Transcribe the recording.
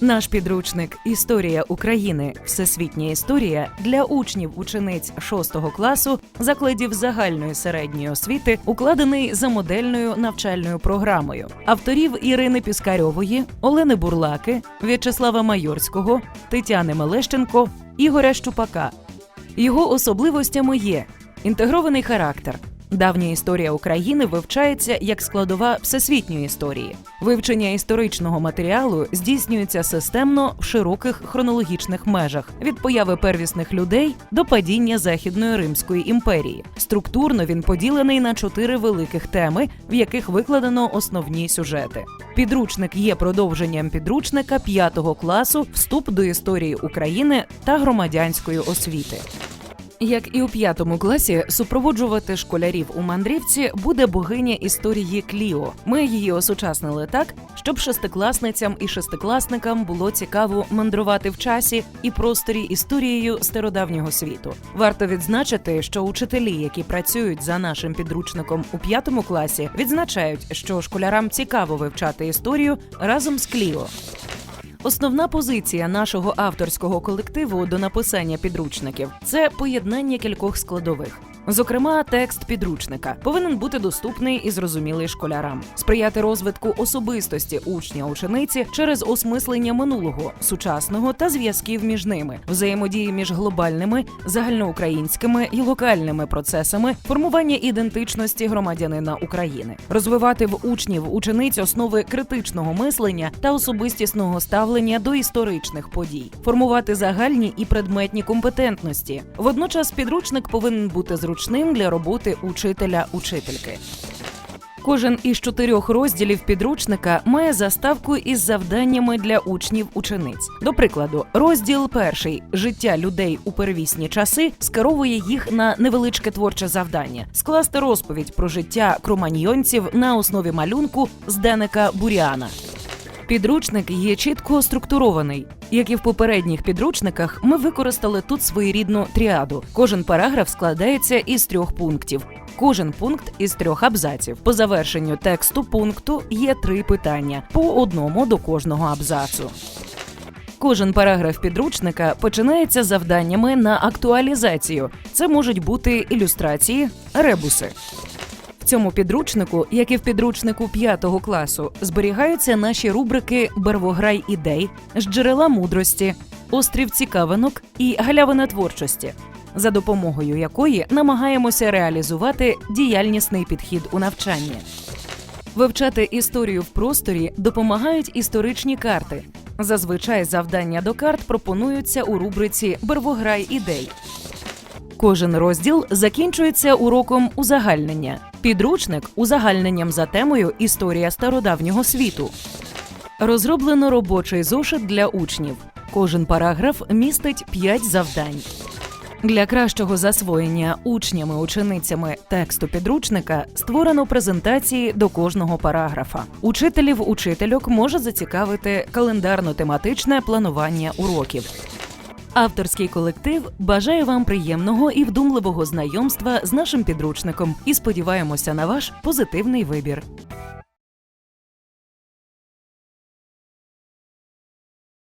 Наш підручник Історія України. Всесвітня історія для учнів учениць 6 класу закладів загальної середньої освіти укладений за модельною навчальною програмою авторів Ірини Піскарьової, Олени Бурлаки, В'ячеслава Майорського, Тетяни Мелещенко, Ігоря Щупака. Його особливостями є інтегрований характер. Давня історія України вивчається як складова всесвітньої історії. Вивчення історичного матеріалу здійснюється системно в широких хронологічних межах від появи первісних людей до падіння Західної Римської імперії. Структурно він поділений на чотири великих теми, в яких викладено основні сюжети. Підручник є продовженням підручника п'ятого класу Вступ до історії України та громадянської освіти. Як і у п'ятому класі, супроводжувати школярів у мандрівці буде богиня історії Кліо. Ми її осучаснили так, щоб шестикласницям і шестикласникам було цікаво мандрувати в часі і просторі історією стародавнього світу. Варто відзначити, що учителі, які працюють за нашим підручником у п'ятому класі, відзначають, що школярам цікаво вивчати історію разом з Кліо. Основна позиція нашого авторського колективу до написання підручників це поєднання кількох складових. Зокрема, текст підручника повинен бути доступний і зрозумілий школярам, сприяти розвитку особистості учня учениці через осмислення минулого, сучасного та зв'язків між ними, взаємодії між глобальними, загальноукраїнськими і локальними процесами формування ідентичності громадянина України, розвивати в учнів учениць основи критичного мислення та особистісного ставлення до історичних подій, формувати загальні і предметні компетентності. Водночас підручник повинен бути зручним для роботи учителя-учительки. Кожен із чотирьох розділів підручника має заставку із завданнями для учнів учениць. До прикладу, розділ перший життя людей у первісні часи скеровує їх на невеличке творче завдання скласти розповідь про життя кроманьйонців на основі малюнку з Денека Буріана. Підручник є чітко структурований. Як і в попередніх підручниках, ми використали тут своєрідну тріаду. Кожен параграф складається із трьох пунктів. Кожен пункт із трьох абзаців. По завершенню тексту пункту є три питання по одному до кожного абзацу. Кожен параграф підручника починається завданнями на актуалізацію. Це можуть бути ілюстрації, ребуси. Цьому підручнику, як і в підручнику п'ятого класу, зберігаються наші рубрики Барвограй ідей, з джерела мудрості, острів цікавинок і галявина творчості, за допомогою якої намагаємося реалізувати діяльнісний підхід у навчанні. Вивчати історію в просторі допомагають історичні карти. Зазвичай завдання до карт пропонуються у рубриці Барвограй ідей. Кожен розділ закінчується уроком узагальнення. Підручник узагальненням за темою Історія стародавнього світу. Розроблено робочий зошит для учнів. Кожен параграф містить 5 завдань. Для кращого засвоєння учнями-ученицями тексту підручника створено презентації до кожного параграфа. Учителів учительок може зацікавити календарно-тематичне планування уроків. Авторський колектив бажає вам приємного і вдумливого знайомства з нашим підручником і сподіваємося на ваш позитивний вибір.